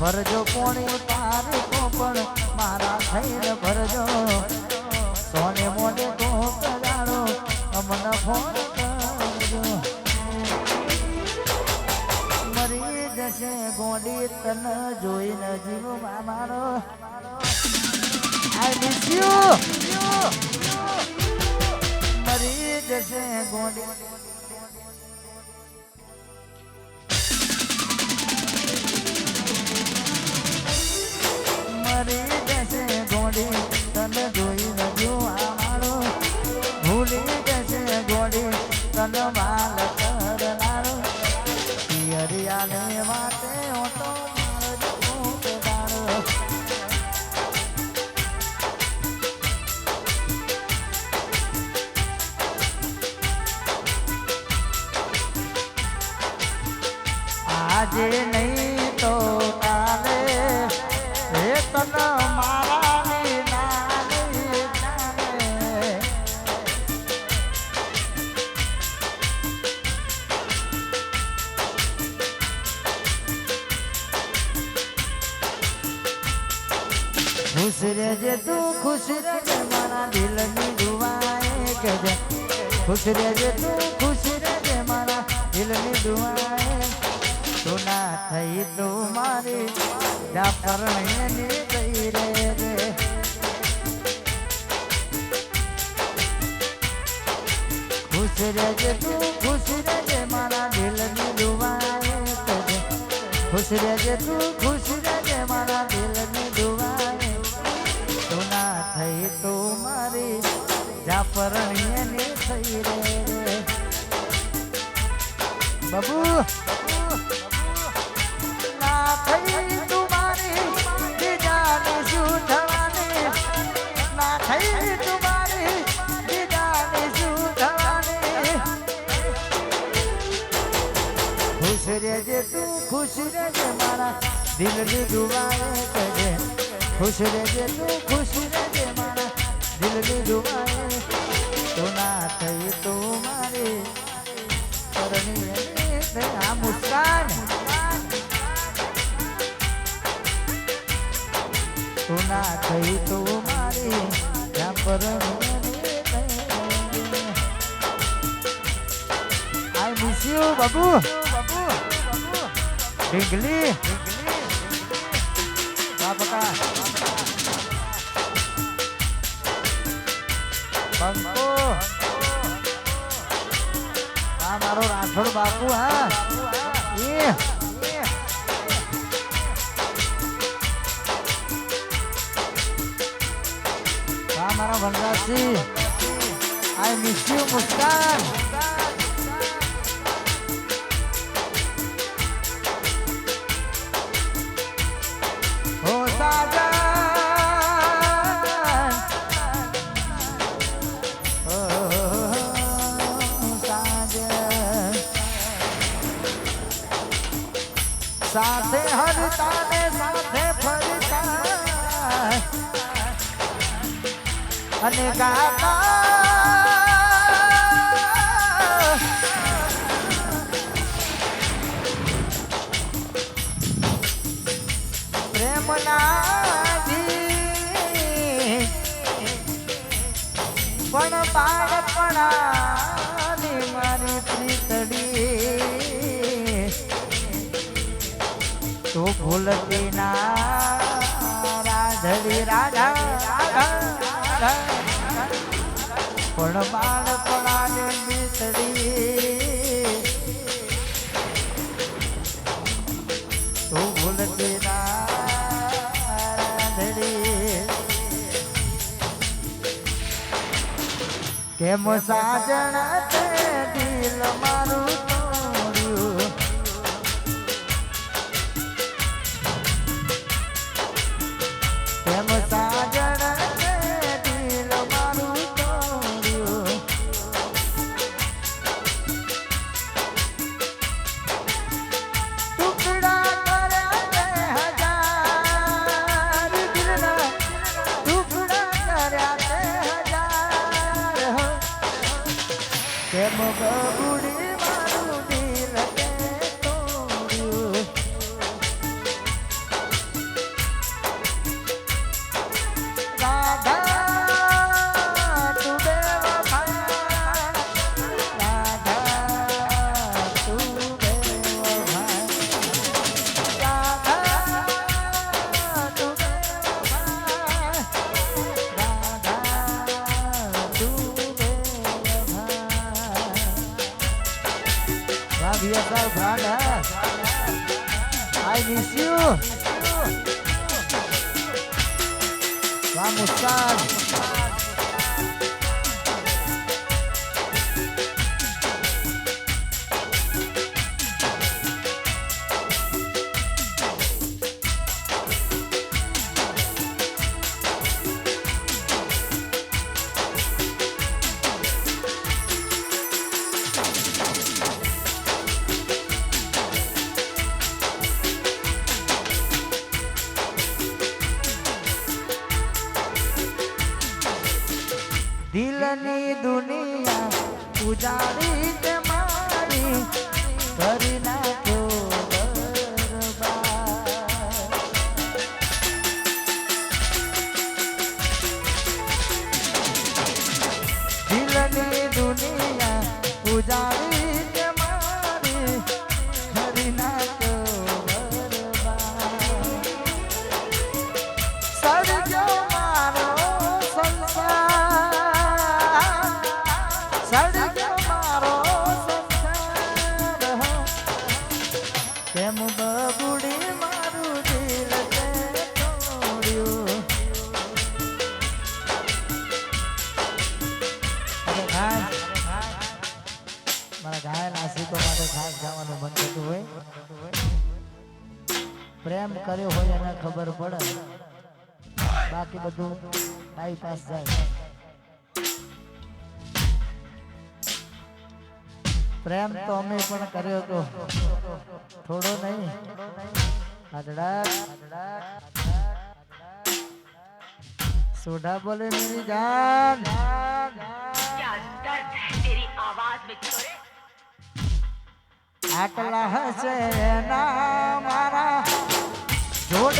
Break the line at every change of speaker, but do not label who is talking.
ભરજો પોણી તારીખો પણ મારા થઈને ભરજો. સોને મોને તો કરાણો અમને ફોન કરજો. મરી જશે ગોડી તને જોઈને જીવ મારો. આઈ મિસ યુ મરી જશે ગોડી આજે નહીં તો કાલે હે તન મારા વિના નહીં જાણે. ખુશ રહેજે તું ખુશ રહેજે મારા દિલની દુઆએ કહેજે ખુશ રહેજે તું ખુશ રહેજે મારા દિલની દુઆએ તું ના થઈ તું મારી જા પરણીની ગઈ રે રે ખુશ રહેજે તું ખુશ રહેજે મારા દિલની દુઆએ કહેજે ખુશ રહેજે તું ખુશ રહેજે મારા દિલની દુઆએ તું ના થઈ તું મારી જા પરણીની થઈ રે રે બાબુ ખુશ રહેજે મારા દિલની દુઆએ કહેજે. ખુશ રહેજે તું, ખુશ રહેજે મારા દિલની દુઆએ. તું ના થઈ તું મારી કરણી આ મુસ્કાન. તું ના થઈ તું મારી ત્યાં પરણી આઈ મિસ ઢીંગલી બંકો આ મારો રાઠોડ બાપુ હા. એ. મારા Vanrajsinh. I miss you Muskaan. અને ગાતા પ્રેમના પણ બાળપણાની મારી પ્રીતડી. તો ભૂલતી ના રાધડી રાધા રાધા. પણ બાળપણાની પ્રીતડી તો ભૂલતી ના કેમ સાજણ તે દિલ મારું? કેમ brother. I miss you. Vamos, Stan. દિલની દુનિયા ઉજાડી તે મારી કર્યો હોય એને ખબર પડે બાકી બધું ટાઈમ પાસ જાય પ્રેમ તો અમે પણ કર્યો તો થોડો નહીં અડડા સોઢા બોલે મેરી જાન
क्या दर्द है तेरी आवाज में छोरे
આટલા હશે ના મારા George